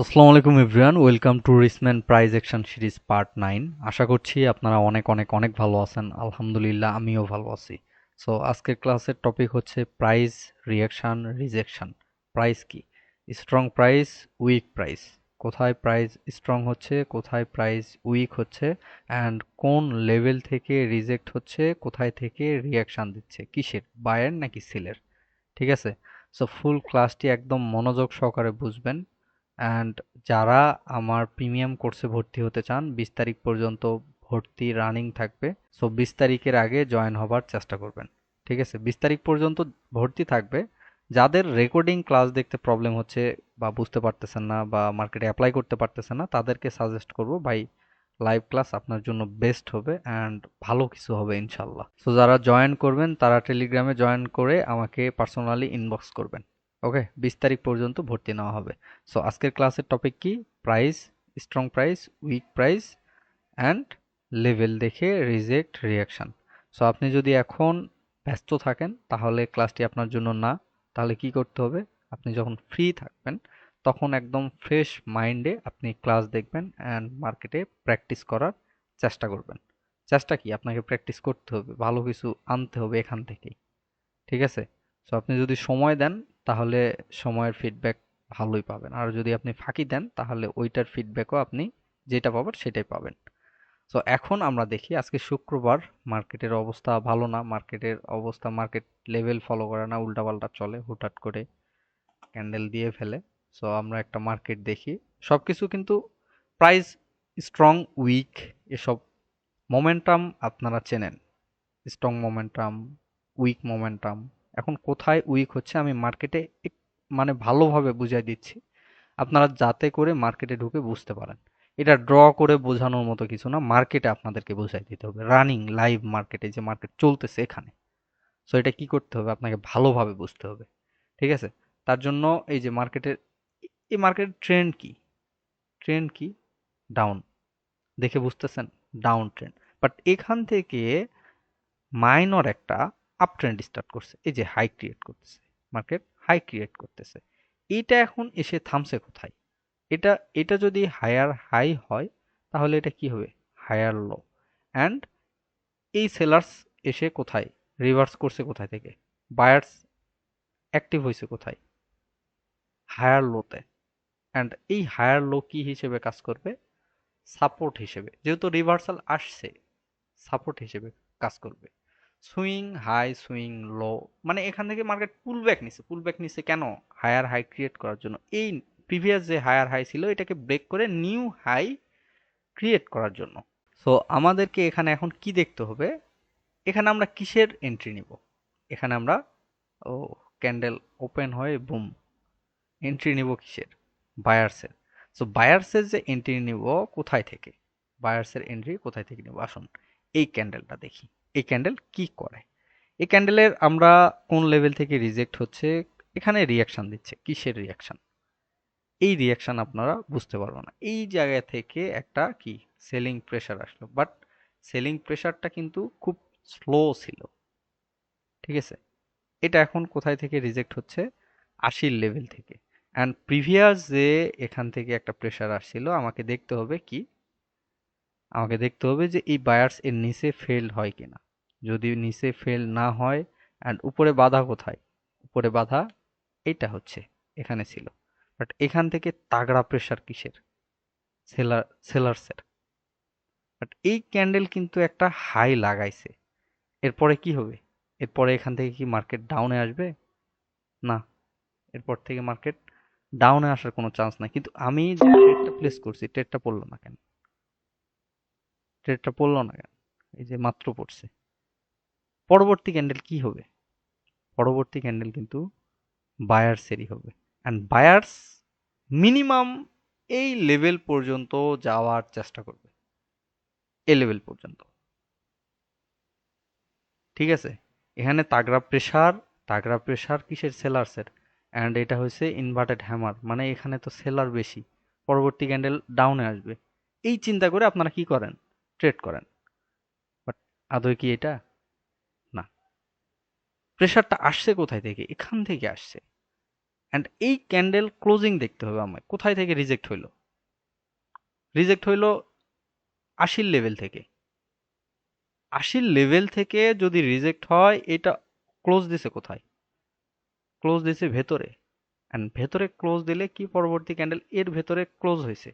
আসসালামু আলাইকুম everyone, welcome to Rissman price action series part nine. আশা করছি আপনারা অনেক অনেক অনেক ভালো আছেন। আলহামদুলিল্লাহ, আমিও ভালো আছি। সো আজকের ক্লাসের টপিক হচ্ছে প্রাইস রিয়াকশন রিজেকশন প্রাইস কি? স্ট্রং প্রাইস উইক প্রাইস কোথায় প্রাইস স্ট্রং হচ্ছে, কোথায় প্রাইস উইক হচ্ছে অ্যান্ড কোন লেভেল থেকে রিজেক্ট হচ্ছে, কোথায় থেকে রিয়াকশান দিচ্ছে? কিসের? বায়ের নাকি সেলের ঠিক আছে? সো ফুল ক্লাসটি একদম মনোযোগ সহকারে বুঝবেন। অ্যান্ড যারা আমার প্রিমিয়াম কোর্সে ভর্তি হতে চান, বিশ তারিখ পর্যন্ত ভর্তি রানিং থাকবে। সো বিশ তারিখের আগে জয়েন হবার চেষ্টা করবেন। ঠিক আছে? বিশ তারিখ পর্যন্ত ভর্তি থাকবে। যাদের রেকর্ডিং ক্লাস দেখতে প্রবলেম হচ্ছে বা বুঝতে পারতেছেন না বা মার্কেটে অ্যাপ্লাই করতে পারতেছেন না, তাদেরকে সাজেস্ট করব, ভাই লাইভ ক্লাস আপনার জন্য বেস্ট হবে অ্যান্ড ভালো কিছু হবে ইনশাল্লাহ। সো যারা জয়েন করবেন, তারা টেলিগ্রামে জয়েন করে আমাকে পার্সোনালি ইনবক্স করবেন। ওকে, বিশ তারিখ পর্যন্ত ভর্তি নেওয়া হবে। সো আজকের ক্লাসের টপিক কি? Price strong price weak price and level দেখে রিজেক্ট রিয়াকশান সো আপনি যদি এখন ব্যস্ত থাকেন, তাহলে ক্লাসটি আপনার জন্য না। তাহলে কি করতে হবে? আপনি যখন ফ্রি থাকবেন, তখন একদম ফ্রেশ মাইন্ডে আপনি ক্লাস দেখবেন অ্যান্ড মার্কেটে প্র্যাকটিস করার চেষ্টা করবেন। চেষ্টা কি? আপনাকে প্র্যাকটিস করতে হবে, ভালো কিছু আনতে হবে এখান থেকেই। ঠিক আছে? সো আপনি যদি সময় দেন তাহলে সময়ের ফিডব্যাক ভালোই পাবেন। আর যদি আপনি ফাঁকি দেন, তাহলে ওইটার ফিডব্যাকও আপনি যেটা পাবেন, সেটাই পাবেন। তো এখন আমরা দেখি আজকে শুক্রবার মার্কেটের অবস্থা ভালো না মার্কেটের অবস্থা মার্কেট লেভেল ফলো করে না, উল্টাপাল্টা চলে, হুটহাট করে ক্যান্ডেল দিয়ে ফেলে। সো আমরা একটা মার্কেট দেখি। সব কিছু কিন্তু প্রাইস স্ট্রং উইক এসব মোমেন্টাম আপনারা চেনেন। স্ট্রং মোমেন্টাম উইক মোমেন্টাম এখন কোথায় উইক হচ্ছে আমি মার্কেটে মানে ভালোভাবে বুঝাই দিচ্ছি। আপনারা যাতে করে মার্কেটে ঢুকে বুঝতে পারেন। এটা ড্র করে বোঝানোর মতো কিছু না মার্কেটে আপনাদেরকে বোঝাই দিতে হবে। রানিং লাইভ মার্কেটে যে মার্কেট চলতেছে এখানে। সো এটা কি করতে হবে? আপনাকে ভালোভাবে বুঝতে হবে। ঠিক আছে? তার জন্য এই যে মার্কেটের এই মার্কেটের ট্রেন্ড কি? ট্রেন্ড কি? ডাউন দেখে বুঝতেছেন? ডাউন ট্রেন্ড বাট এখান থেকে মাইনর একটা আপ ট্রেন্ড স্টার্ট করছে, এই যে হাই ক্রিয়েট করতেছে মার্কেট হাই ক্রিয়েট করতেছে, এইটা এখন এসে থামছে কোথায়? এটা এটা যদি হায়ার হাই হয়, তাহলে এটা কি হবে? হায়ার লো অ্যান্ড এই সেলার্স এসে কোথায়? রিভার্স করছে কোথায় থেকে? বায়ার্স অ্যাক্টিভ হয়েছে কোথায়? হায়ার লোতে অ্যান্ড এই হায়ার লো কি হিসেবে কাজ করবে? সাপোর্ট হিসেবে। যেহেতু রিভার্সাল আসছে সাপোর্ট হিসেবে কাজ করবে। Swing, high swing, low. মানে এখান থেকে মার্কেট পুল ব্যাক নিছে। পুল ব্যাক নিছে কেন? হায়ার হাই ক্রিয়েট করার জন্য। এই প্রিভিয়াস যে হায়ার হাই ছিল, এটাকে ব্রেক করে নিউ হাই ক্রিয়েট করার জন্য। সো আমাদেরকে এখানে এখন কি দেখতে হবে? এখানে আমরা কিসের এন্ট্রি নিব? এখানে আমরা, ও ক্যান্ডেল ওপেন হয়ে বুম এন্ট্রি নিব কিসের? বায়ার্সের সো বায়ার্সের যে এন্ট্রি নিব কোথায় থেকে? বায়ার্সের এন্ট্রি কোথায় থেকে নিব? আসুন, এই ক্যান্ডেলটা দেখি। এই ক্যান্ডেল কি করে? এই ক্যান্ডেলের আমরা কোন লেভেল থেকে রিজেক্ট হচ্ছে? এখানে রিয়াকশান দিচ্ছে। কিসের রিয়াকশান এই রিয়াকশান আপনারা বুঝতে পারব না। এই জায়গা থেকে একটা কি? সেলিং প্রেশার আসলো। বাট সেলিং প্রেশারটা কিন্তু খুব স্লো ছিল। ঠিক আছে? এটা এখন কোথায় থেকে রিজেক্ট হচ্ছে? আশির লেভেল থেকে। অ্যান্ড প্রিভিয়াস যে এখান থেকে একটা প্রেশার আসছিল, আমাকে দেখতে হবে কি? আমাকে দেখতে হবে যে এই বায়ার্স এর নিচে ফেল হয় কিনা। যদি নিচে ফেল না হয় অ্যান্ড উপরে বাধা কোথায়? উপরে বাধা এটা হচ্ছে, এখানে ছিল। বাট এখান থেকে তাগড়া প্রেশার কিসের? সেলার সেলার্সের বাট এই ক্যান্ডেল কিন্তু একটা হাই লাগাইছে। এরপরে কি হবে? এরপরে এখান থেকে কি মার্কেট ডাউনে আসবে? না। এরপর থেকে মার্কেট ডাউনে আসার কোনো চান্স নাই। কিন্তু আমি যে ট্রেডটা প্লেস করছি ট্রেডটা পড়ল না কেন? ট্রেডটা পড়ল না কেন? এই যে মাত্র পড়ছে। পরবর্তী ক্যান্ডেল কি হবে? পরবর্তী ক্যান্ডেল কিন্তু বায়ার্সেরই হবে। অ্যান্ড বায়ার্স মিনিমাম এই লেভেল পর্যন্ত যাওয়ার চেষ্টা করবে। এ লেভেল পর্যন্ত। ঠিক আছে? এখানে তাগড়া প্রেশার তাগড়া প্রেশার কিসের? সেলার্সের অ্যান্ড এটা হচ্ছে ইনভার্টেড হ্যামার মানে এখানে তো সেলার বেশি। পরবর্তী ক্যান্ডেল ডাউনে আসবে। এই চিন্তা করে আপনারা কি করেন? ট্রেড করেন। বাট আদৌ কি এটা? না। প্রেশারটা আসছে কোথায় থেকে? এখান থেকে আসছে। অ্যান্ড এই ক্যান্ডেল ক্লোজিং দেখতে হবে আমায়। কোথায় থেকে রিজেক্ট হইল? রিজেক্ট হইল আশির লেভেল থেকে। আশির লেভেল থেকে যদি রিজেক্ট হয়, এটা ক্লোজ দিছে কোথায়? ক্লোজ দিছে ভেতরে। অ্যান্ড ভেতরে ক্লোজ দিলে কি পরবর্তী ক্যান্ডেল এর ভেতরে ক্লোজ হয়েছে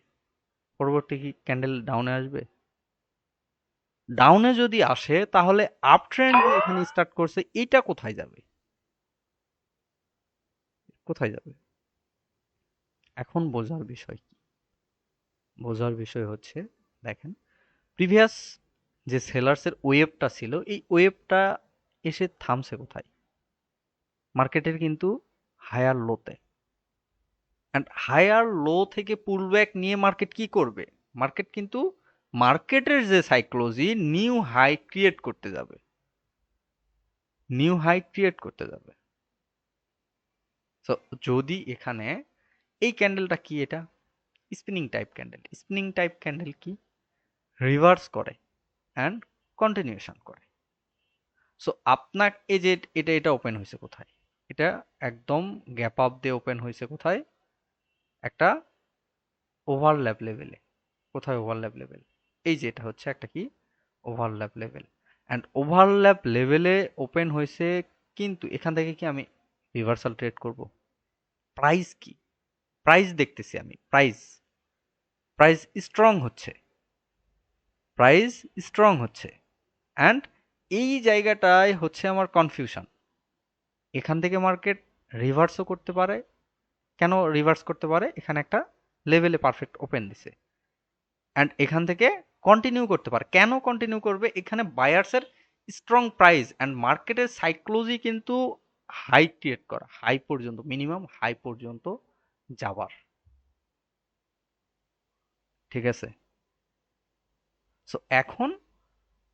পরবর্তী কি ক্যান্ডেল ডাউনে আসবে? ডাউনে যদি আসে, তাহলে আপ ট্রেন্ড এখানে স্টার্ট করছে, এটা কোথায় যাবে? কোথায় যাবে? এখন বোঝার বিষয় কি? বোঝার বিষয় হচ্ছে, দেখেন প্রিভিয়াস যে সেলার্সের ওয়েবটা ছিল, এই ওয়েবটা এসে থামছে কোথায়? মার্কেটের কিন্তু হায়ার লোতে অ্যান্ড হায়ার লো থেকে পুল ব্যাক নিয়ে মার্কেট কি করবে? মার্কেট কিন্তু মার্কেটের যে সাইক্লোজি নিউ হাই ক্রিয়েট করতে যাবে। নিউ হাই ক্রিয়েট করতে যাবে। যদি এখানে এই ক্যান্ডেলটা কি এটা? Spinning type candle spinning type candle কি? রিভার্স করে অ্যান্ড কন্টিনিউশন করে। সো আপনার এই যে এটা এটা ওপেন হয়েছে কোথায়? এটা একদম গ্যাপ আপ দিয়ে ওপেন হয়েছে কোথায়? একটা ওভারল্যাপ লেভেলে কোথায় ওভারল্যাপ লেভেল এই যে এটা হচ্ছে একটা কি? ওভারল্যাপ লেভেল অ্যান্ড ওভারল্যাপ লেভেলে ওপেন হয়েছে কিন্তু এখান থেকে কি আমি রিভার্সাল ট্রেড করব? প্রাইস কি? প্রাইস দেখতেছি আমি প্রাইস প্রাইস স্ট্রং হচ্ছে। প্রাইস স্ট্রং হচ্ছে। অ্যান্ড এই জায়গাটায় হচ্ছে আমার কনফিউশন এখান থেকে মার্কেট রিভার্সও করতে পারে। কেন রিভার্স করতে পারে? এখানে একটা লেভেলে পারফেক্ট ওপেন দিছে। অ্যান্ড এখান থেকে কন্টিনিউ করতে পারে। কেন কন্টিনিউ করবে? এখানে বায়ার্সের স্ট্রং প্রাইস অ্যান্ড মার্কেটের সাইক্লোজি কিন্তু হাই ক্রিয়েট করা হাই পর্যন্ত মিনিমাম হাই পর্যন্ত যাবার ঠিক আছে? সো এখন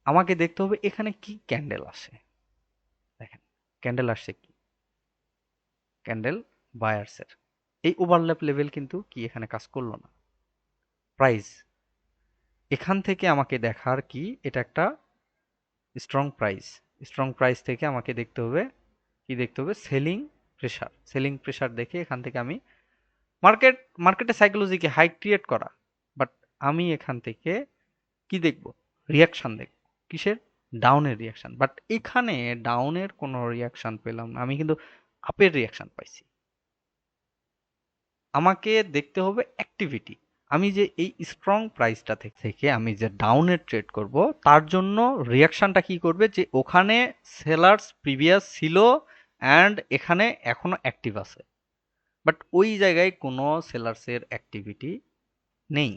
আমাকে দেখতে হবে এখানে কি ক্যান্ডেল আসে। দেখেন ক্যান্ডেল আসছে কি? ক্যান্ডেল বায়ার্সের এই ওভারল্যাপ লেভেল কিন্তু কি এখানে কাজ করল না। প্রাইস এখান থেকে আমাকে দেখার কি? এটা একটা স্ট্রং প্রাইস স্ট্রং প্রাইস থেকে আমাকে দেখতে হবে, কি দেখতে হবে? সেলিং প্রেশার সেলিং প্রেশার দেখে এখান থেকে আমি মার্কেট মার্কেটে সাইকোলজিকে হাই ক্রিয়েট করা। বাট আমি এখান থেকে কি দেখব? রিয়াকশান দেখব। কিসের? ডাউনের রিয়াকশান বাট এখানে ডাউনের কোনো রিয়াকশান পেলাম না। আমি কিন্তু আপের রিয়াকশান পাইছি। আমাকে দেখতে হবে অ্যাক্টিভিটি আমি যে এই স্ট্রং প্রাইসটা থেকে আমি যে ডাউনের ট্রেড করব, তার জন্য রিয়াকশানটা কি করবে? যে ওখানে সেলার্স প্রিভিয়াস ছিল অ্যান্ড এখানে এখনও অ্যাক্টিভ আছে। বাট ওই জায়গায় কোনো সেলার্সের অ্যাক্টিভিটি নেই।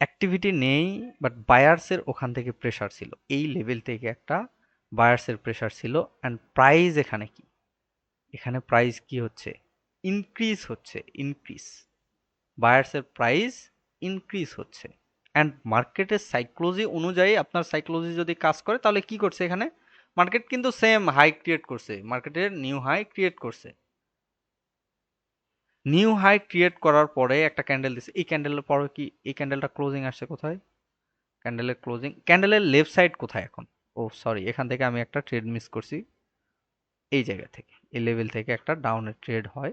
অ্যাক্টিভিটি নেই বাট বায়ার্সের ওখান থেকে প্রেশার ছিল। এই লেভেল থেকে একটা বায়ার্সের প্রেশার ছিল। অ্যান্ড প্রাইস এখানে কি? এখানে প্রাইস কি হচ্ছে? ইনক্রিজ হচ্ছে। ইনক্রিজ বায়ার্সের প্রাইস ইনক্রিজ হচ্ছে। অ্যান্ড মার্কেটের সাইক্লোজি অনুযায়ী আপনার সাইক্লোজি যদি কাজ করে, তাহলে কি করছে এখানে? মার্কেট কিন্তু সেম হাই ক্রিয়েট করছে। মার্কেটের নিউ হাই ক্রিয়েট করছে। নিউ হাই ক্রিয়েট করার পরে একটা ক্যান্ডেল দিচ্ছে এই ক্যান্ডেলের পরে কি, এই ক্যান্ডেলটা ক্লোজিং আসছে কোথায়? ক্যান্ডেলের ক্লোজিং ক্যান্ডেলের লেফট সাইড কোথায় এখন? ও সরি এখান থেকে আমি একটা ট্রেড মিস করছি। এই জায়গা থেকে, এই লেভেল থেকে একটা ডাউনের ট্রেড হয়।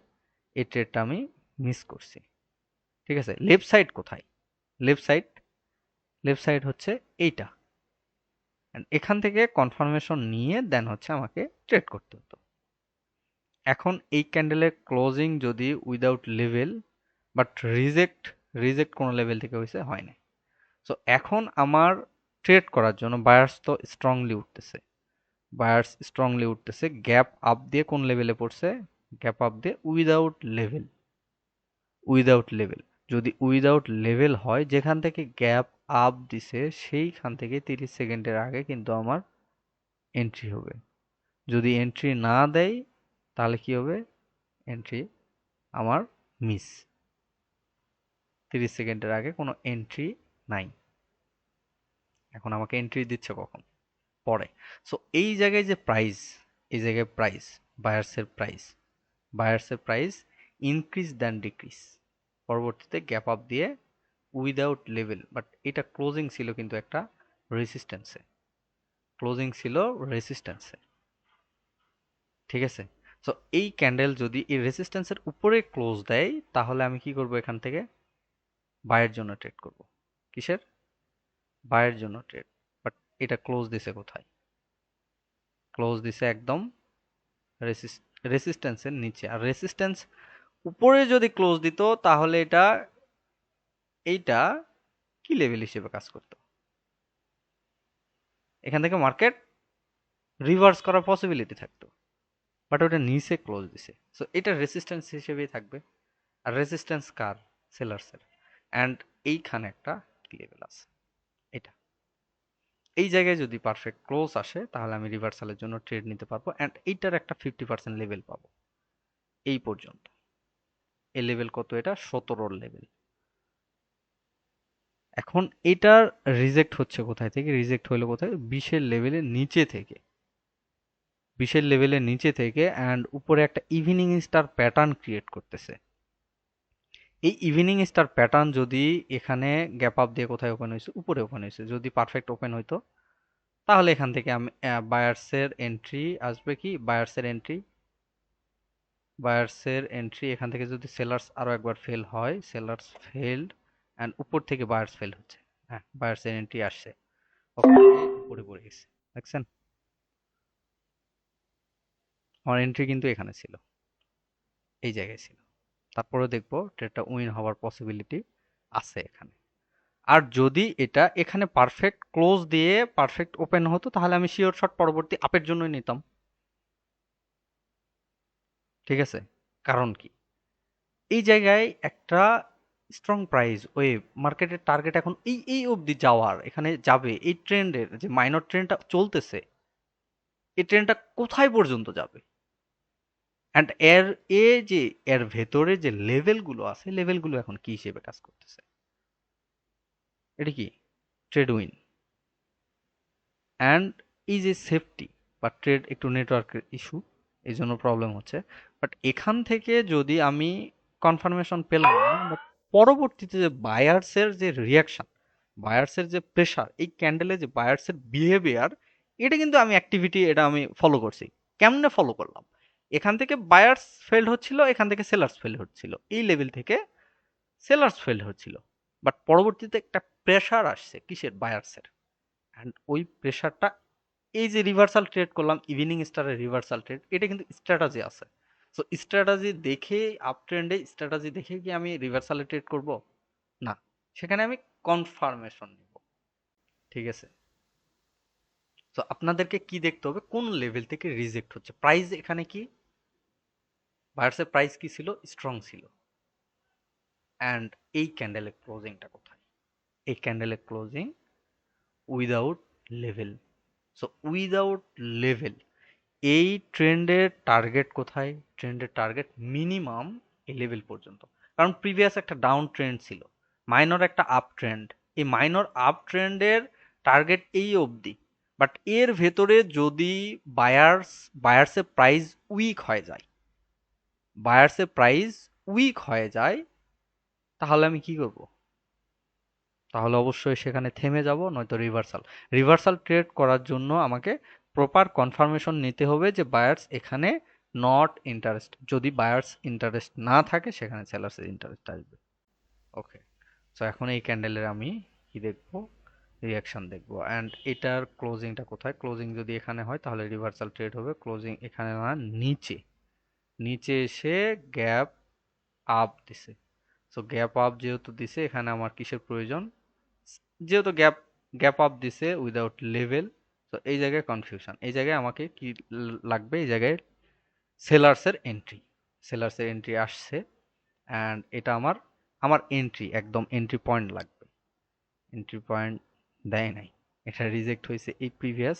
এই ট্রেডটা আমি মিস করছি। ঠিক আছে? লেফট সাইড কোথায়? লেফট সাইড লেফট সাইড হচ্ছে এইটা। এখান থেকে কনফার্মেশন নিয়ে দেন হচ্ছে আমাকে ট্রেড করতে হতো। এখন এই ক্যান্ডেলের ক্লোজিং যদি without level but reject reject কোনো লেভেল থেকে হয়েছে, হয় না সো এখন আমার ট্রেড করার জন্য বায়ার্স তো স্ট্রংলি উঠতেছে। বায়ার্স স্ট্রংলি উঠতেছে গ্যাপ আপ দিয়ে কোন লেভেলে পড়ছে? গ্যাপ আপ দিয়ে উইদাউট লেভেল উইদাউট লেভেল যদি উইদাউট লেভেল হয়, যেখান থেকে গ্যাপ আপ দিছে, সেইখান থেকে তিরিশ সেকেন্ডের আগে কিন্তু আমার এন্ট্রি হবে। যদি এন্ট্রি না দেয়, তাহলে কি হবে? এন্ট্রি আমার মিস তিরিশ সেকেন্ডের আগে কোনো এন্ট্রি নাই। এখন আমাকে এন্ট্রি দিচ্ছে কখন? পরে। সো এই জায়গায় যে প্রাইস এই জায়গায় প্রাইস বায়ার্সের প্রাইস বায়ার্সের প্রাইস ইনক্রিজ দেন ডিক্রিজ পরবর্তীতে গ্যাপ আপ দিয়ে উইদাউট লেভেল বাট এটা ক্লোজিং ছিল কিন্তু একটা রেসিস্ট্যান্সে ক্লোজিং ছিল রেসিস্ট্যান্সে ঠিক আছে? সো এই ক্যান্ডেল যদি এই রেসিস্ট্যান্সের উপরে ক্লোজ দেয়, তাহলে আমি কি করব এখান থেকে? বায়ের জন্য ট্রেড করব। কিসের? বায়ের জন্য ট্রেড বাট এটা ক্লোজ দিছে কোথায়? ক্লোজ দিছে একদম রেসিস্ট্যান্সের নিচে। আর রেসিস্ট্যান্স উপরে যদি ক্লোজ দিত, তাহলে এটা, এইটা কি লেভেল হিসেবে কাজ করতো? এখান থেকে মার্কেট রিভার্স করার পসিবিলিটি থাকতো। বাট ওটা নিচে ক্লোজ দিছে। সো এটা রেসিস্ট্যান্স হিসেবেই থাকবে। আর রেসিস্ট্যান্স কার? সেলার্সের অ্যান্ড এইখানে একটা লেভেল আছে। এটা। এই জায়গায় যদি পারফেক্ট ক্লোজ আসে, তাহলে আমি রিভার্সালের জন্য ট্রেড নিতে পারব। অ্যান্ড এইটার একটা ফিফটি পার্সেন্ট লেভেল পাবো। এই পর্যন্ত। এই লেভেল কত? এটা সতেরোর লেভেল এখন এটার রিজেক্ট হচ্ছে কোথায় থেকে? রিজেক্ট হলো কোথায়? বিশের লেভেলের নিচে থেকে। বিশের লেভেলের নিচে থেকে অ্যান্ড উপরে একটা ইভিনিং স্টার প্যাটার্ন ক্রিয়েট করতেছে। এই ইভিনিং স্টার প্যাটার্ন যদি এখানে গ্যাপ আপ দিয়ে কোথায় ওপেন হয়েছে? উপরে ওপেন হয়েছে। যদি পারফেক্ট ওপেন হইতো, তাহলে এখান থেকে আমি বায়ার্সের এন্ট্রি আসবে কি? বায়ার্সের এন্ট্রি বায়ার্সের এন্ট্রি এখান থেকে যদি সেলার্স আরও একবার ফেল হয় সেলার্স ফেলড অ্যান্ড উপর থেকে বায়ার্স ফেল হচ্ছে। হ্যাঁ বায়ার্সের এন্ট্রি আসছে। উপরে পড়ে গেছে। দেখছেন? আমার এন্ট্রি কিন্তু এখানে ছিল। এই জায়গায় ছিল। তারপরে দেখব ট্রেডটা উইন হওয়ার পসিবিলিটি আছে এখানে। আর যদি এটা এখানে পারফেক্ট ক্লোজ দিয়ে পারফেক্ট ওপেন হতো, তাহলে আমি শিওর শট পরবর্তী আপের জন্যই নিতাম। ঠিক আছে? কারণ কি? এই জায়গায় একটা স্ট্রং প্রাইস ওয়েভ মার্কেটের টার্গেট এখন এই এই অবধি যাওয়ার, এখানে যাবে, এই ট্রেন্ডের যে মাইনর ট্রেন্ডটা চলতেছে, এই ট্রেন্ডটা কোথায় পর্যন্ত যাবে? অ্যান্ড এর, এ যে, এর ভেতরে যে লেভেলগুলো আছে লেভেলগুলো এখন কি হিসেবে কাজ করতেছে? এটা কি? ট্রেড উইন অ্যান্ড এই যে সেফটি বা ট্রেড একটু নেটওয়ার্কের ইস্যু এই জন্য প্রবলেম হচ্ছে। বাট এখান থেকে যদি আমি কনফার্মেশন পেলাম বাট পরবর্তীতে যে বায়ার্সের যে রিয়াকশন বায়ার্সের যে প্রেশার এই ক্যান্ডেলে যে বায়ার্সের বিহেভিয়ার এটা কিন্তু আমি অ্যাক্টিভিটি এটা আমি ফলো করছি। কেমনে ফলো করলাম? এখান থেকে বায়ার্স ফেল্ড হচ্ছিল, এখান থেকে সেলার্স ফেল হচ্ছিল। এই লেভেল থেকে সেলার্স ফেল হচ্ছিল। বাট পরবর্তীতে একটা প্রেশার আসছে কিসের? বায়ার্সের অ্যান্ড ওই প্রেশারটা এই যে রিভার্সাল ট্রেড করলাম ইভিনিং স্টারের রিভার্সাল ট্রেড এটা কিন্তু স্ট্র্যাটাজি আছে। সো স্ট্র্যাটাজি দেখে আপ ট্রেন্ডে স্ট্র্যাটাজি দেখে কি আমি রিভার্সালে ট্রেড করব? না। সেখানে আমি কনফার্মেশন নিব। ঠিক আছে? তো আপনাদেরকে কি দেখতে হবে? কোন লেভেল থেকে রিজেক্ট হচ্ছে? প্রাইস এখানে কি? বায়ার্সের প্রাইস কি ছিল? স্ট্রং ছিল। অ্যান্ড এই ক্যান্ডেলের ক্লোজিংটা কোথায়? এই ক্যান্ডেলের closing without level so without level এই ট্রেন্ডের টার্গেট কোথায়? ট্রেন্ডের টার্গেট মিনিমাম এই লেভেল পর্যন্ত। কারণ প্রিভিয়াস একটা ডাউন ট্রেন্ড ছিল। মাইনর একটা আপ ট্রেন্ড এই মাইনর আপ ট্রেন্ডের টার্গেট এই অবধি। বাট এর ভেতরে যদি বায়ার্স বায়ার্সের প্রাইস উইক হয়ে যায় বায়ার্সের প্রাইস উইক হয়ে যায়, তাহলে আমি কি করব? তাহলে অবশ্যই সেখানে থেমে যাব, নয়তো রিভার্সাল রিভার্সাল ট্রেড করার জন্য আমাকে প্রপার কনফার্মেশন নিতে হবে যে বায়ার্স এখানে নট ইন্টারেস্ট যদি বায়ার্স ইন্টারেস্ট না থাকে, সেখানে সেলার্সের ইন্টারেস্ট আসবে। ওকে সো এখন এই ক্যান্ডেলের আমি কি দেখব? রিয়াকশন দেখব। অ্যান্ড এটার ক্লোজিংটা কোথায়? ক্লোজিং যদি এখানে হয়, তাহলে রিভার্সাল ট্রেড হবে। ক্লোজিং এখানে না, নিচে। নিচে এসে গ্যাপ আপ দিছে। সো গ্যাপ আপ যেহেতু দিছে, এখানে আমার কিসের প্রয়োজন? যেহেতু গ্যাপ গ্যাপ আপ দিছে উইদাউট লেভেল তো এই জায়গায় কনফিউশন এই জায়গায় আমাকে কি লাগবে? এই জায়গায় সেলার্সের এন্ট্রি সেলার্সের এন্ট্রি আসছে অ্যান্ড এটা আমার আমার এন্ট্রি একদম এন্ট্রি পয়েন্ট লাগবে। এন্ট্রি পয়েন্ট দেয় নাই। এটা রিজেক্ট হয়েছে এই প্রিভিয়াস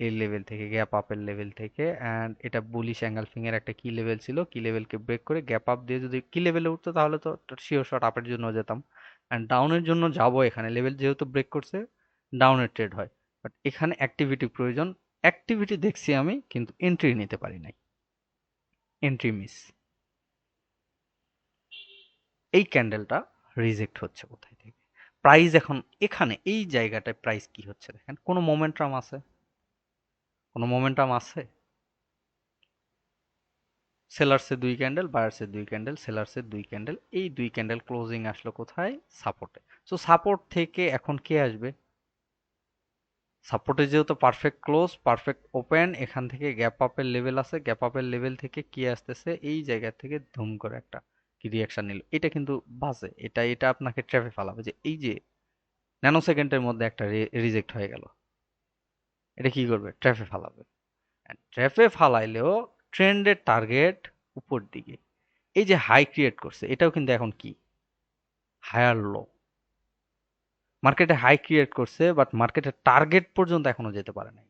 এই লেভেল থেকে গ্যাপ আপের লেভেল থেকে অ্যান্ড এটা বুলিশ অ্যাঙ্গেলফিং এর একটা কি লেভেল ছিল কি লেভেলকে ব্রেক করে গ্যাপ আপ দিয়ে যদি কি লেভেলে উঠতো তাহলে তো শিওর শট আপের জন্য যেতাম। অ্যান্ড ডাউনের জন্য যাব এখানে। লেভেল যেহেতু ব্রেক করছে ডাউনের ট্রেড হয়। বাট এখানে অ্যাক্টিভিটি প্রয়োজন। অ্যাক্টিভিটি দেখছি আমি, কিন্তু এন্ট্রি নিতে পারি নাই। এন্ট্রি মিস এই ক্যান্ডেলটা রিজেক্ট হচ্ছে কোথায় থেকে? প্রাইস এখন এখানে, এই জায়গাটায় প্রাইস কি হচ্ছে দেখেন? কোনো মোমেন্টাম আছে? কোনো মোমেন্টাম আছে? সেলার্সে দুই ক্যান্ডেল বায়ার্সের দুই ক্যান্ডেল সেলার্সের দুই ক্যান্ডেল এই দুই ক্যান্ডেল ক্লোজিং আসলো কোথায়? সাপোর্টে সো সাপোর্ট থেকে এখন কে আসবে? সাপোর্টে যেহেতু পারফেক্ট ক্লোজ পারফেক্ট ওপেন এখান থেকে গ্যাপ আপের লেভেল আছে। গ্যাপ আপের লেভেল থেকে কি আসতেছে? এই জায়গা থেকে ধুম করে একটা কি রিয়াকশান নিল। এটা কিন্তু বাজে। এটা এটা আপনাকে ট্র্যাপে ফালাবে যে এই যে ন্যানো সেকেন্ডের মধ্যে একটা রিজেক্ট হয়ে গেল। এটা কি করবে? ট্র্যাপে ফালাবে। ট্র্যাপে ফালাইলেও ট্রেন্ডের টার্গেট উপর দিকে। এই যে হাই ক্রিয়েট করছে, এটাও কিন্তু এখন কি? হায়ার লো মার্কেটে হাই ক্রিয়েট করছে বাট মার্কেটের টার্গেট পর্যন্ত এখনও যেতে পারে নাই।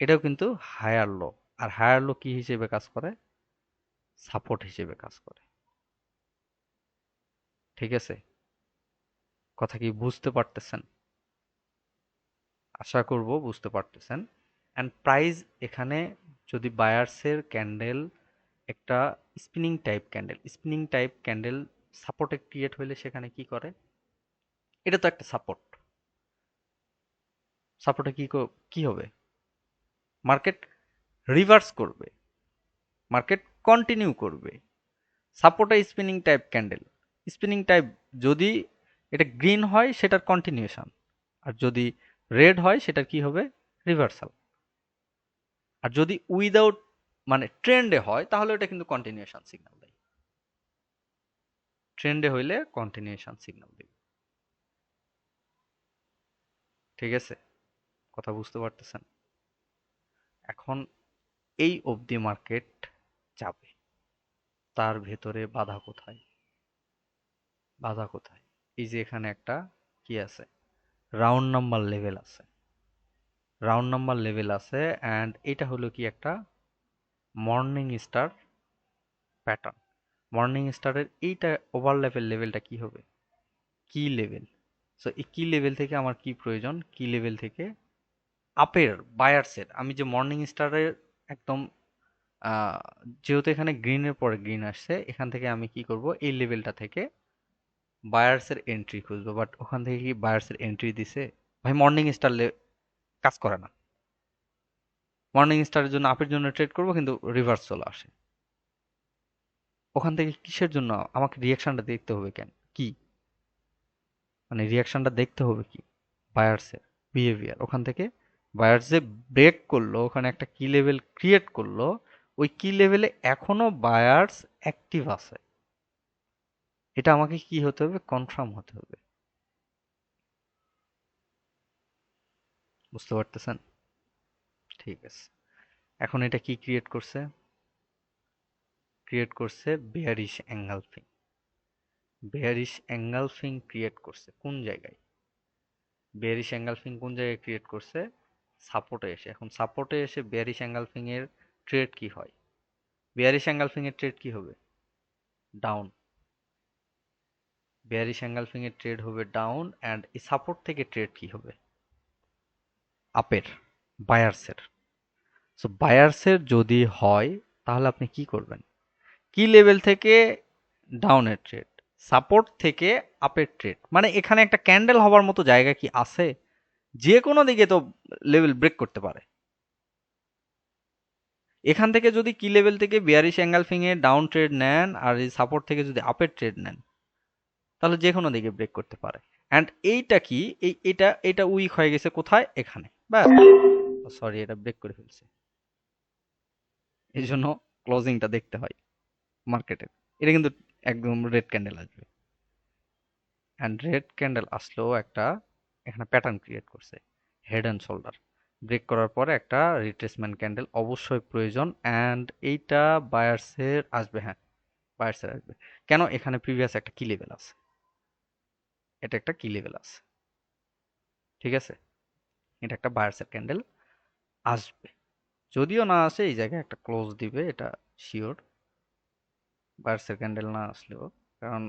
এটাও কিন্তু হায়ার লো আর হায়ার লো কি হিসেবে কাজ করে? সাপোর্ট হিসেবে কাজ করে। ঠিক আছে? কথা কি বুঝতে পারতেছেন? আশা করব বুঝতে পারতেছেন। অ্যান্ড প্রাইস এখানে যদি বায়ার্সের ক্যান্ডেল একটা spinning type candle spinning type candle সাপোর্টে ক্রিয়েট হইলে সেখানে কি করে? এটা তো একটা সাপোর্ট সাপোর্টে কি কি হবে? মার্কেট রিভার্স করবে। মার্কেট কন্টিনিউ করবে। সাপোর্টে spinning type candle spinning type যদি এটা গ্রিন হয়, সেটার কন্টিনিউশন আর যদি রেড হয়, সেটার কি হবে? রিভার্সাল আর যদি উইদাউট মানে ট্রেন্ডে হয়, তাহলে এটা কিন্তু কন্টিনিউশন সিগন্যাল দেয়। ট্রেন্ডে হইলে কন্টিনিউশন সিগন্যাল দেবে। ঠিক আছে, কথা বুঝতে পারতেছেন। এখন এই অবধি মার্কেট যাবে, তার ভেতরে বাধা কোথায়? বাধা কোথায়? এই যে এখানে একটা কি আছে? রাউন্ড নাম্বার লেভেল আছে। রাউন্ড নাম্বার লেভেল আছে অ্যান্ড এটা হলো কি একটা মর্নিং স্টার প্যাটার্ন মর্নিং স্টারের এইটা ওভারল্যাপের লেভেলটা কি হবে? কি লেভেল সো এই কি লেভেল থেকে আমার কি প্রয়োজন? কি লেভেল থেকে আপের বায়ার্সের আমি যে মর্নিং স্টারের একদম যেহেতু এখানে গ্রিনের পরে গ্রিন আসছে, এখান থেকে আমি কি করব? এই লেভেলটা থেকে বায়ার্সের এন্ট্রি খুঁজবো। বাট ওখান থেকে কি বায়ার্সের এন্ট্রি দিছে? ভাই মর্নিং স্টার কাজ করে না। মর্নিং স্টারের জন্য আপের জন্য ট্রেড করব, কিন্তু রিভার্স চলে আসে। ওখান থেকে কিসের জন্য আমাকে রিয়াকশনটা দেখতে হবে কেন? কি? মানে রিয়াকশনটা দেখতে হবে কি? বায়ার্সের বিহেভিয়ার ওখান থেকে বায়ার্স যে ব্রেক করল, ওখানে একটা কি লেভেল ক্রিয়েট করল, ওই কি লেভেলে এখনও বায়ার্স অ্যাক্টিভ আছে। এটা আমাকে কি হতে হবে? কনফার্ম হতে হবে। বুঝতে পারতেছেন? ঠিক আছে। এখন এটা কি ক্রিয়েট করছে? ক্রিয়েট করছে bearish angle engulfing bearish engulfing create করছে, কোন জায়গায়? বেয়ারিশ অ্যাঙ্গালফিং কোন জায়গায় ক্রিয়েট করছে? সাপোর্টে এসে। এখন সাপোর্টে এসে বেয়ারিশ অ্যাঙ্গালফিং এর ট্রেড কি হয়? বেয়ারিশ অ্যাঙ্গালফিং এর ট্রেড কি হবে? ডাউন বেয়ারিশ অ্যাঙ্গালফিং এর ট্রেড হবে ডাউন অ্যান্ড এই সাপোর্ট থেকে ট্রেড কি হবে? আপের বায়ার্সের সো বায়ার্সের যদি হয়, তাহলে আপনি কি করবেন? কি লেভেল থেকে ডাউনের ট্রেড সাপোর্ট থেকে আপের ট্রেড মানে এখানে একটা ক্যান্ডেল হওয়ার মতো জায়গা কি আছে? যে কোনো দিকে তো লেভেল ব্রেক করতে পারে। এখান থেকে যদি কি লেভেল থেকে বিয়ারিশ অ্যাঙ্গালফিং এ ডাউন ট্রেড নেন আর এই সাপোর্ট থেকে যদি আপের ট্রেড নেন, তাহলে যে কোনো দিকে ব্রেক করতে পারে। অ্যান্ড এইটা কি? এই, এটা এটা উইক হয়ে গেছে কোথায়? এখানে। ব্যাস। সরি এটা ব্রেক করে ফেলছে। এই জন্য ক্লোজিংটা দেখতে হয় মার্কেটের এটা কিন্তু একদম রেড ক্যান্ডেল আসবে। অ্যান্ড রেড ক্যান্ডেল আসলেও একটা এখানে প্যাটার্ন ক্রিয়েট করছে হেড অ্যান্ড শোল্ডার ব্রেক করার পরে একটা রিট্রেসমেন্ট ক্যান্ডেল অবশ্যই প্রয়োজন অ্যান্ড এইটা বায়ার্সের আসবে হ্যাঁ বায়ার্সের আসবে। কেন? এখানে প্রিভিয়াস একটা কি লেভেল আছে। এটা একটা কি লেভেল আছে। ঠিক আছে? এটা একটা বায়ার্সের ক্যান্ডেল আসবে। যদিও না আসে, এই জায়গায় একটা ক্লোজ দিবে, এটা শিওর বায়ার্সের ক্যান্ডেল না আসলেও। কারণ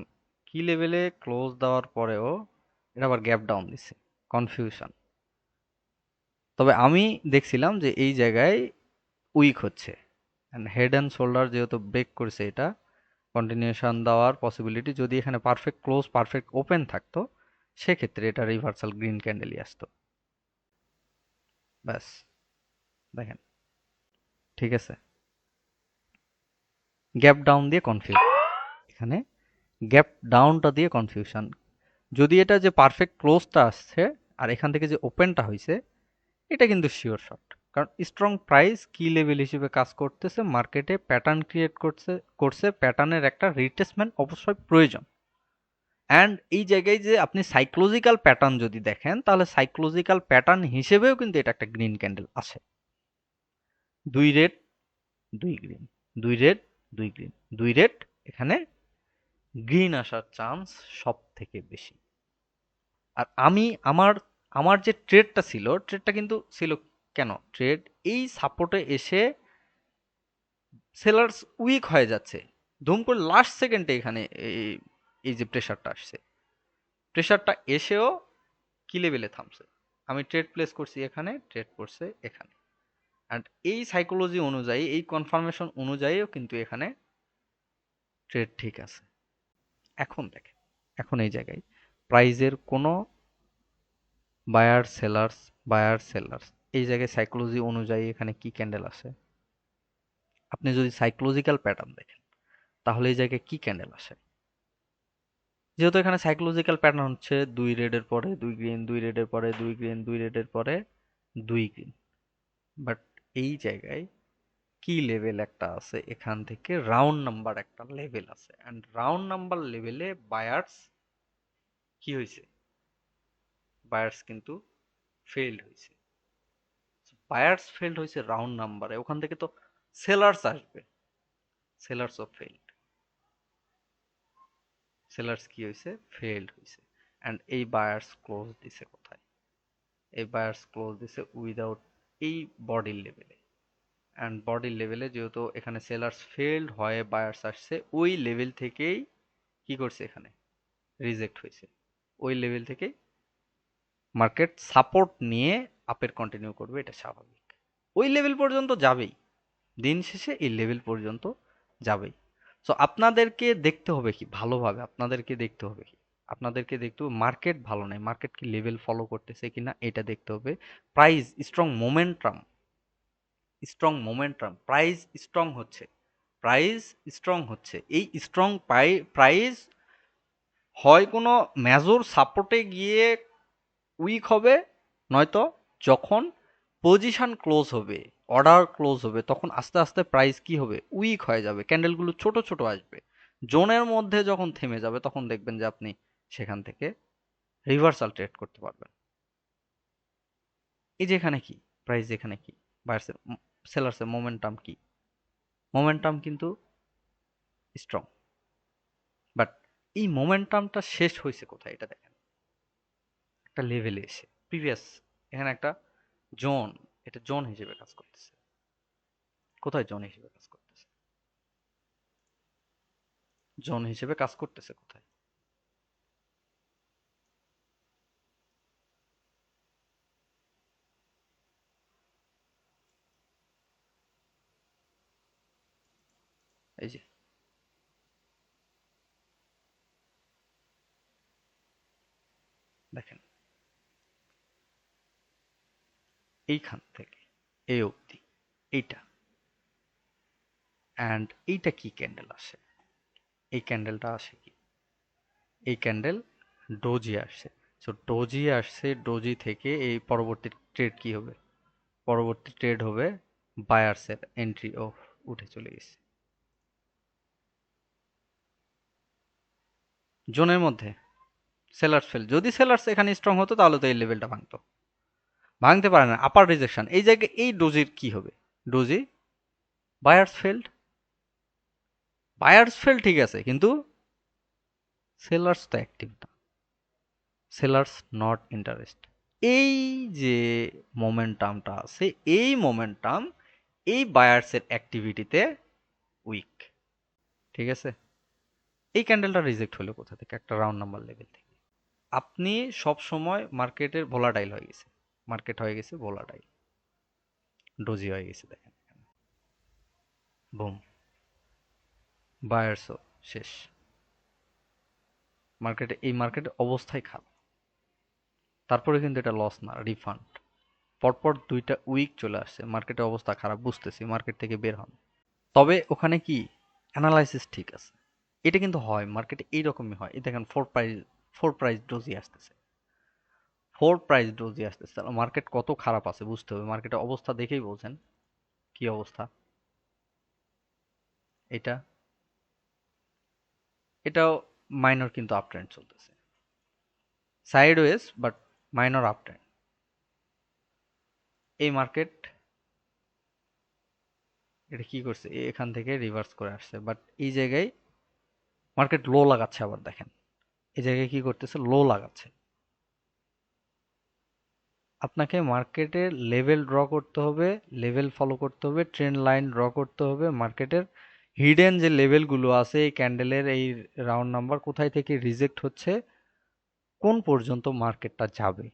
কি লেভেলে ক্লোজ দেওয়ার পরেও এটা আবার গ্যাপ ডাউন দিচ্ছে কনফিউশন তবে আমি দেখছিলাম যে এই জায়গায় উইক হচ্ছে। অ্যান্ড হেড অ্যান্ড শোল্ডার যেহেতু ব্রেক করছে এটা কন্টিনিউশন দেওয়ার পসিবিলিটি যদি এখানে পারফেক্ট ক্লোজ পারফেক্ট ওপেন থাকতো, সেক্ষেত্রে এটা রিভার্সাল গ্রিন ক্যান্ডেলই আসতো। ব্যাস, দেখেন। ঠিক আছে? গ্যাপ ডাউন দিয়ে কনফিউজ এখানে গ্যাপ ডাউনটা দিয়ে কনফিউশন যদি এটা যে পারফেক্ট ক্লোজটা আসছে, আর এখান থেকে যে ওপেনটা হয়েছে এটা কিন্তু শিওর শট কারণ স্ট্রং প্রাইস কি লেভেল হিসেবে কাজ করতেছে মার্কেটে প্যাটার্ন ক্রিয়েট করছে করছে প্যাটার্নের একটা রিটেসমেন্ট অবশ্যই প্রয়োজন। অ্যান্ড এই জায়গায় যে আপনি সাইক্লোজিক্যাল প্যাটার্ন যদি দেখেন, তাহলে সাইক্লোজিক্যাল প্যাটার্ন হিসেবেও কিন্তু এটা একটা গ্রিন ক্যান্ডেল আছে দুই রেড দুই গ্রিন দুই রেড দুই গ্রিন দুই রেড এখানে গ্রিন আসার চান্স সব থেকে বেশি। আর আমি, আমার আমার যে ট্রেডটা ছিল ট্রেডটা কিন্তু ছিল কেন? ট্রেড এই সাপোর্টে এসে সেলার্স উইক হয়ে যাচ্ছে। ধুম করে লাস্ট সেকেন্ডে এখানে এই- যে প্রেশারটা আসছে। প্রেশারটা এসেও কি লেভেলে থামছে? আমি ট্রেড প্লেস করছি এখানে ট্রেড করছে এখানে। অ্যান্ড এই সাইকোলজি অনুযায়ী, এই কনফার্মেশন অনুযায়ীও কিন্তু এখানে ট্রেড ঠিক আছে। এখন দেখেন, এখন এই জায়গায় প্রাইজের কোনো বায়ার সেলার্স বায়ার সেলার্স এই জায়গায় সাইকোলজি অনুযায়ী এখানে কি ক্যান্ডেল আছে আপনি যদি সাইকোলজিক্যাল প্যাটার্ন দেখেন, তাহলে এই জায়গায় কি ক্যান্ডেল আসে? যেহেতু এখানে সাইকোলজিক্যাল প্যাটার্ন হচ্ছে, দুই রেডের পরে দুই গ্রিন দুই রেডের পরে দুই গ্রিন দুই রেডের পরে দুই গ্রিন বাট এই জায়গায় কি লেভেল একটা আছে? এখান থেকে রাউন্ড নাম্বার একটা লেভেল আছে। অ্যান্ড রাউন্ড নাম্বার লেভেলে বায়ার্স কি হয়েছে বায়ার্স কিন্তু ফেইল্ড হয়েছে বায়ার্স ফেইল্ড হয়েছে রাউন্ড নাম্বারে ওখান থেকে তো সেলার্স আসবে। সেলার্স অফ ফেইল্ড সেলার্স কি হয়েছে ফেইল্ড হয়েছে অ্যান্ড এই বায়ার্স ক্লোজ দিছে কোথায়? এই বায়ার্স ক্লোজ দিছে উইদাউট এই বডির লেভেলে অ্যান্ড বডির লেভেলে যেহেতু এখানে সেলার্স ফেইল্ড হয়ে বায়ার্স আসছে, ওই লেভেল থেকেই কি করছে এখানে? রিজেক্ট হয়েছে। ওই লেভেল থেকেই মার্কেট সাপোর্ট নিয়ে আপের কন্টিনিউ করবে, এটা স্বাভাবিক। ওই লেভেল পর্যন্ত যাবেই। দিন শেষে এই লেভেল পর্যন্ত যাবেই। সো আপনাদেরকে দেখতে হবে কি? ভালোভাবে আপনাদেরকে দেখতে হবে কি? আপনাদেরকে দেখতে হবে মার্কেট ভালো নেই। মার্কেট কি লেভেল ফলো করতেছে কিনা এটা দেখতে হবে। Price strong momentum strong momentum price strong হচ্ছে। প্রাইস স্ট্রং হচ্ছে। এই স্ট্রং প্রাইস হয় কোনো মেজর সাপোর্টে গিয়ে উইক হবে, নয়তো যখন পজিশন ক্লোজ হবে অর্ডার ক্লোজ হবে, তখন আস্তে আস্তে প্রাইস কি হবে? উইক হয়ে যাবে। ক্যান্ডেলগুলো ছোট ছোট আসবে। জোনের মধ্যে যখন থেমে যাবে, তখন দেখবেন যে আপনি সেখান থেকে রিভার্সাল ট্রেড করতে পারবেন। এই যে এখানে কি? প্রাইস এখানে কি? বায়ার্সের সেলার্সের মোমেন্টাম কি? মোমেন্টাম কিন্তু স্ট্রং বাট এই মোমেন্টামটা শেষ হয়েছে কোথায়? এটা দেখেন। একটা লেভেলে এসে। প্রিভিয়াস এখানে একটা জোন এটা জোন হিসেবে কাজ করতেছে। কোথায় জোন হিসেবে কাজ করতেছে? জোন হিসেবে কাজ করতেছে কোথায়? এই যে। দেখেন, এইখান থেকে, এই অবধি, এইটা। অ্যান্ড এইটা কি ক্যান্ডেল আসে? এই ক্যান্ডেলটা আসে কি? এই ক্যান্ডেল ডোজি আসছে সো ডোজি আসছে ডোজি থেকে এই পরবর্তী ট্রেড কি হবে? পরবর্তী ট্রেড হবে বায়ার্সের এন্ট্রি ও উঠে চলে গেছে। জোনের মধ্যে, সেলার্স ফেল। যদি সেলার্স এখানে স্ট্রং হতো, তাহলে তো এই লেভেলটা ভাঙতো। ভাঙতে পারে না আপার রিজেকশন এই জায়গায়, এই ডোজির কি হবে? Doji buyers failed buyers fail ঠিক আছে, কিন্তু সেলার্স তো অ্যাক্টিভ না। সেলার্স নট ইন্টারেস্ট এই যে মোমেন্টামটা আছে, এই মোমেন্টাম এই বায়ার্সের অ্যাক্টিভিটিতে উইক ঠিক আছে? এই ক্যান্ডেলটা রিজেক্ট হলো কোথা থেকে? একটা রাউন্ড নাম্বার লেভেল থেকে। আপনি সব সময় মার্কেটের ভোলাটাইল হয়ে গেছে। মার্কেট হয়ে গেছে ভোলাটাইল ডোজি হয়ে গেছে, দেখেন বুম বায়ার্সও শেষ। মার্কেটে এই মার্কেটে অবস্থাই খারাপ। তারপরে কিন্তু এটা লস না রিফান্ড পরপর দুইটা উইক চলে আসছে মার্কেটের অবস্থা খারাপ, বুঝতেছি মার্কেট থেকে বের হন। তবে ওখানে কি? অ্যানালাইসিস ঠিক আছে। এটা কিন্তু হয় মার্কেটে এইরকমই হয়। এই দেখেন four price four price doji আসতেছে। ফোর প্রাইস ডোজি আসতেছে। তাহলে মার্কেট কত খারাপ আছে, বুঝতে হবে। মার্কেটের অবস্থা দেখেই বলছেন। কি অবস্থা? এটা, এটাও মাইনর কিন্তু আপ ট্রেন্ড চলতেছে। Sideways but minor up trend এই মার্কেট এটা কি করছে? এখান থেকে রিভার্স করে আসছে। বাট এই জায়গায় মার্কেট লো লাগাচ্ছে আবার দেখেন। এই জায়গায় কি করতেছে? লো লাগাচ্ছে। আপনাকে মার্কেটের লেভেল ড্র করতে হবে লেভেল ফলো করতে হবে ট্রেন্ড লাইন ড্র করতে হবে, মার্কেটের হিডেন যে লেভেলগুলো আছে, এই ক্যান্ডেলের এই রাউন্ড নাম্বার কোথায় থেকে রিজেক্ট হচ্ছে, কোন পর্যন্ত মার্কেটটা যাবে?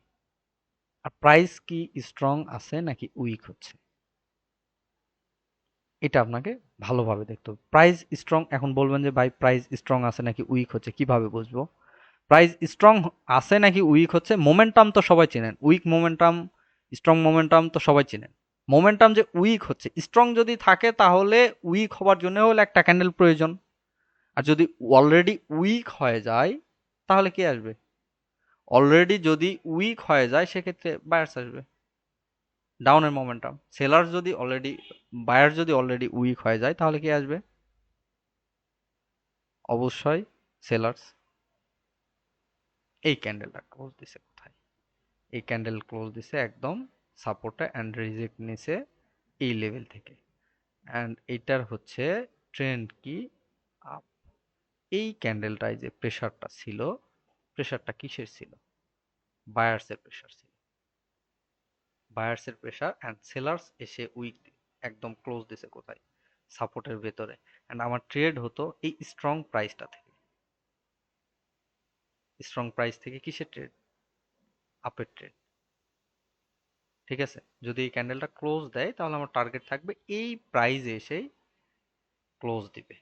আর প্রাইস কি স্ট্রং আছে নাকি উইক হচ্ছে? এটা আপনাকে ভালোভাবে দেখতে হবে। প্রাইস স্ট্রং এখন বলবেন যে ভাই প্রাইস স্ট্রং আছে নাকি উইক হচ্ছে, কীভাবে বুঝব? প্রাইস স্ট্রং আছে নাকি উইক হচ্ছে মোমেন্টাম তো সবাই চেনেন। উইক মোমেন্টাম স্ট্রং মোমেন্টাম তো সবাই চেনেন। মোমেন্টাম যে উইক হচ্ছে স্ট্রং যদি থাকে তাহলে উইক হওয়ার জন্য হলে একটা ক্যান্ডেল প্রয়োজন। আর যদি অলরেডি উইক হয়ে যায়, তাহলে কি আসবে? অলরেডি যদি উইক হয়ে যায়, সেক্ষেত্রে বায়ার্স আসবে। ডাউনের মোমেন্টাম সেলার যদি অলরেডি বায়ার যদি অলরেডি উইক হয়ে যায়, তাহলে কি আসবে? অবশ্যই সেলার্স এই ক্যান্ডেলটা ক্লোজ দিছে কোথায়? এই ক্যান্ডেল ক্লোজ দিছে একদম সাপোর্টে অ্যান্ড রিজেক্ট নিছে এই লেভেল থেকে। অ্যান্ড এটার হচ্ছে ট্রেন্ড কি? আপ এই ক্যান্ডেলটায় যে প্রেশারটা ছিল প্রেশারটা কিসের ছিল? বায়ার্সের প্রেশার ছিল। বায়ার্সের প্রেশার অ্যান্ড সেলার্স এসে উইক একদম ক্লোজ দিছে কোথায়? সাপোর্টের ভেতরে। অ্যান্ড আমার ট্রেড হতো এই স্ট্রং প্রাইসটা থেকে। স্ট্রং প্রাইস থেকে কিসের ট্রেড আপের ট্রেড ঠিক আছে? যদি এই ক্যান্ডেলটা ক্লোজ দেয়, তাহলে আমার টার্গেট থাকবে এই প্রাইজে এসেই ক্লোজ দিবে।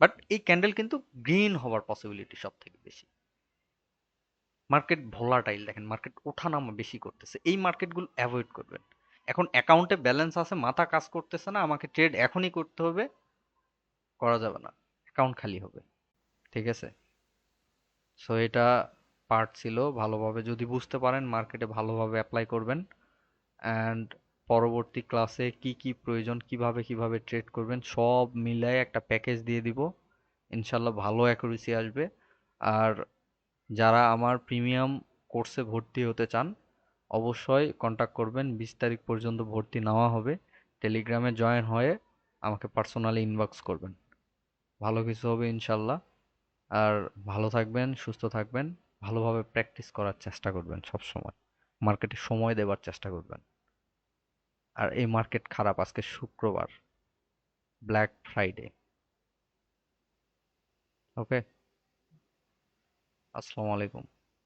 বাট এই ক্যান্ডেল কিন্তু গ্রিন হওয়ার পসিবিলিটি সব থেকে বেশি। মার্কেট ভোলাটাইল দেখেন মার্কেট ওঠানামা বেশি করতেছে, এই মার্কেটগুলো অ্যাভয়েড করবেন। এখন অ্যাকাউন্টে ব্যালেন্স আছে, মাথা কাজ করতেছে না, আমাকে ট্রেড এখনই করতে হবে, করা যাবে না অ্যাকাউন্ট খালি হবে, ঠিক আছে? সো এটা পার্ট ছিল, ভালোভাবে যদি বুঝতে পারেন মার্কেটে ভালোভাবে অ্যাপ্লাই করবেন অ্যান্ড পরবর্তী ক্লাসে কি কি প্রয়োজন, কীভাবে কীভাবে ট্রেড করবেন, সব মিলাই একটা প্যাকেজ দিয়ে দিব, ইনশাল্লাহ ভালো অ্যাকুরেসি আসবে, আর যারা আমার প্রিমিয়াম কোর্সে ভর্তি হতে চান, অবশ্যই কন্ট্যাক্ট করবেন। বিশ তারিখ পর্যন্ত ভর্তি নেওয়া হবে। টেলিগ্রামে জয়েন হয়ে আমাকে পার্সোনালি ইনবক্স করবেন। ভালো কিছু হবে ইনশাল্লাহ। আর ভালো থাকবেন, সুস্থ থাকবেন। ভালোভাবে প্র্যাকটিস করার চেষ্টা করবেন সব সময় মার্কেটে সময় দেবার চেষ্টা করবেন। আর এই মার্কেট খারাপ আজকে শুক্রবার ব্ল্যাক ফ্রাইডে ওকে আসসালামু আলাইকুম।